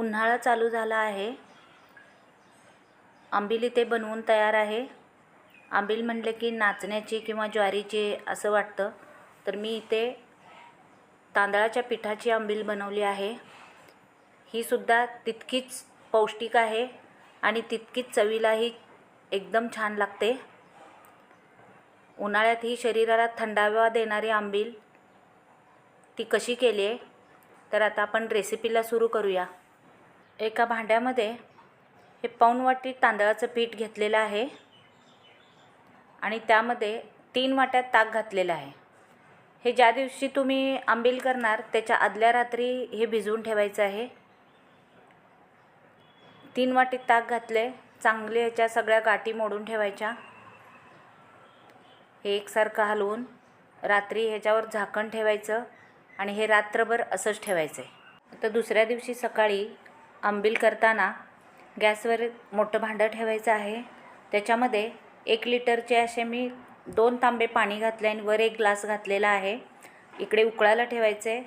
उन्हाळा चालू झाला आहे. आंबील इथे बनवून तयार आहे. आंबील म्हणलं की नाचण्याची किंवा ज्वारीची असं वाटतं. तर मी इथे तांदळाच्या पिठाची आंबील बनवली आहे. ही सुद्धा तितकीच पौष्टिक आहे आणि तितकीच चवीलाही एकदम छान लागते. उन्हाळ्यात ही शरीराला थंडावा देणारी आंबील ती कशी केली आहे तर आता आपण रेसिपीला सुरू करूया. एका भांड्यामध्ये हे पाऊण वाटी तांदळाचं पीठ घेतलेलं आहे आणि त्यामध्ये तीन वाट्यात ताक घातलेलं आहे. हे ज्या दिवशी तुम्ही आंबील करणार त्याच्या आदल्या रात्री हे भिजवून ठेवायचं आहे. तीन वाटीत ताक घातले चांगले ह्याच्या सगळ्या गाठी मोडून ठेवायच्या. हे एकसारखं हलवून रात्री ह्याच्यावर झाकण ठेवायचं आणि हे रात्रभर असंच ठेवायचं आहे तर दुसऱ्या दिवशी सकाळी आंबील करताना गॅसवर मोठं भांडं ठेवायचं आहे. त्याच्यामध्ये एक लिटरचे असे मी दोन तांबे पाणी घातले आणि वर एक ग्लास घातलेला आहे. इकडे उकळायला ठेवायचे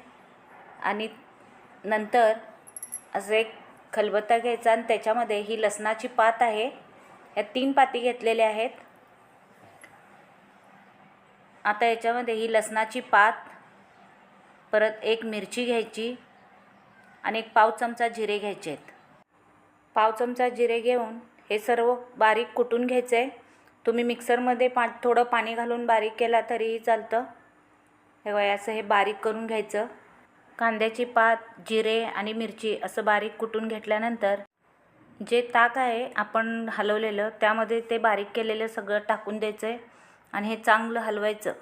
आणि नंतर असं एक खलबत्ता घ्यायचा आणि त्याच्यामध्ये ही लसणाची पात आहे. या तीन पाती घेतलेल्या आहेत. आता याच्यामध्ये ही लसणाची पात परत एक मिरची घ्यायची आणि एक पाव चमचा जिरे घ्यायचे आहेत पाव चमचा जिरे घेऊन हे सर्व बारीक कुटून घ्यायचं आहे तुम्ही मिक्सरमध्ये पा थोडं पाणी घालून बारीक केला तरीही चालतं. हे असं हे बारीक करून घ्यायचं. कांद्याची पात जिरे आणि मिरची असं बारीक कुटून घेतल्यानंतर जे ताक आहे आपण हलवलेलं त्यामध्ये ते बारीक केलेलं सगळं टाकून द्यायचं आहे आणि हे चांगलं हलवायचं.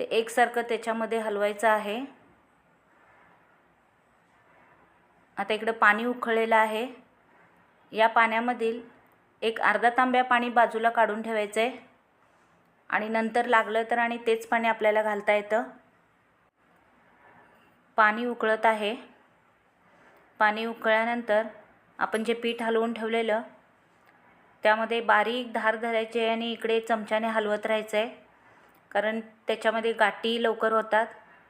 ते एकसारखं त्याच्यामध्ये हलवायचं आहे. आता इकडं पाणी उकळलेलं आहे. या पाण्यामधील एक अर्धा तांब्या पाणी बाजूला काढून ठेवायचं आहे आणि नंतर लागलं तर आणि तेच पाणी आपल्याला घालता येतं. पाणी उकळत आहे. पाणी उकळल्यानंतर आपण जे पीठ हलवून ठेवलेलं त्यामध्ये बारीक धार धरायची आहे आणि इकडे चमच्याने हलवत राहायचं आहे कारण त्याच्यामध्ये गाठी लवकर होतात.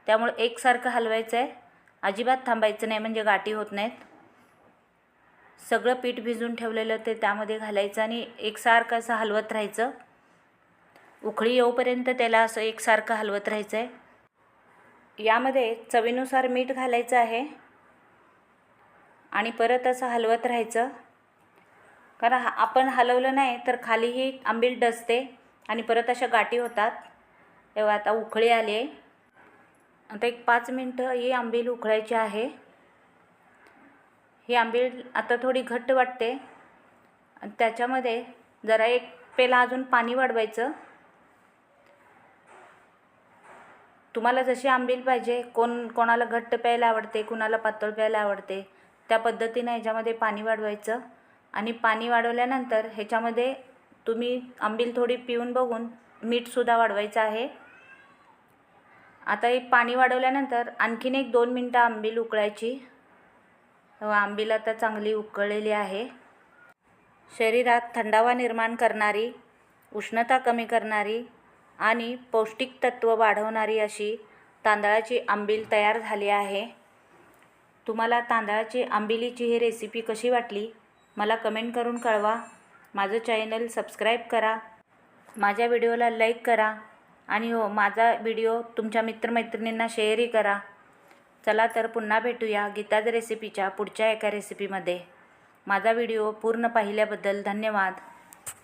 त्यामुळे एकसारखं हलवायचं आहे अजिबात थांबायचं नाही म्हणजे गाठी होत नाहीत. सगळं पीठ भिजून ठेवलेलं ते त्यामध्ये घालायचं आणि एकसारखं असं हलवत राहायचं. उकळी येऊपर्यंत त्याला असं एकसारखं हलवत राहायचं आहे यामध्ये चवीनुसार मीठ घालायचं आहे आणि परत असं हलवत राहायचं. कारण हा आपण हलवलं नाही तर खालीही आंबील डसते आणि परत अशा गाठी होतात. तेव्हा आता उकळी आली आहे. आता एक पाच मिनटं ही आंबील उकळायची आहे. ही आंबील आता थोडी घट्ट वाटते. आणि त्याच्यामध्ये जरा एक पेला अजून पाणी वाढवायचं. तुम्हाला जशी आंबील पाहिजे कोण कोणाला घट्ट प्यायला आवडते कुणाला पातळ प्यायला आवडते त्या पद्धतीनं ह्याच्यामध्ये पाणी वाढवायचं. आणि पाणी वाढवल्यानंतर ह्याच्यामध्ये तुम्ही आंबील थोडी पिऊन बघून मीठसुद्धा वाढवायचं आहे. आता एक पाणी वाढवल्यानंतर आणखीन एक दोन मिनटं आंबील उकळायची. हो, आंबील आता चांगली उकळलेली आहे. शरीरात थंडावा निर्माण करणारी उष्णता कमी करणारी आणि पौष्टिक तत्त्व वाढवणारी अशी तांदळाची आंबील तयार झाली आहे. तुम्हाला तांदळाची आंबिलीची ही रेसिपी कशी वाटली? मला कमेंट करून कळवा. माझं चॅनल सबस्क्राईब करा. माझ्या व्हिडिओला लाईक करा. आणि हो माझा व्हिडिओ तुमच्या मित्रमैत्रिणींना शेअरही करा. चला तर पुन्हा भेटूया गीताज रेसिपीच्या पुढच्या एका रेसिपीमध्ये माझा व्हिडिओ पूर्ण पाहिल्याबद्दल धन्यवाद.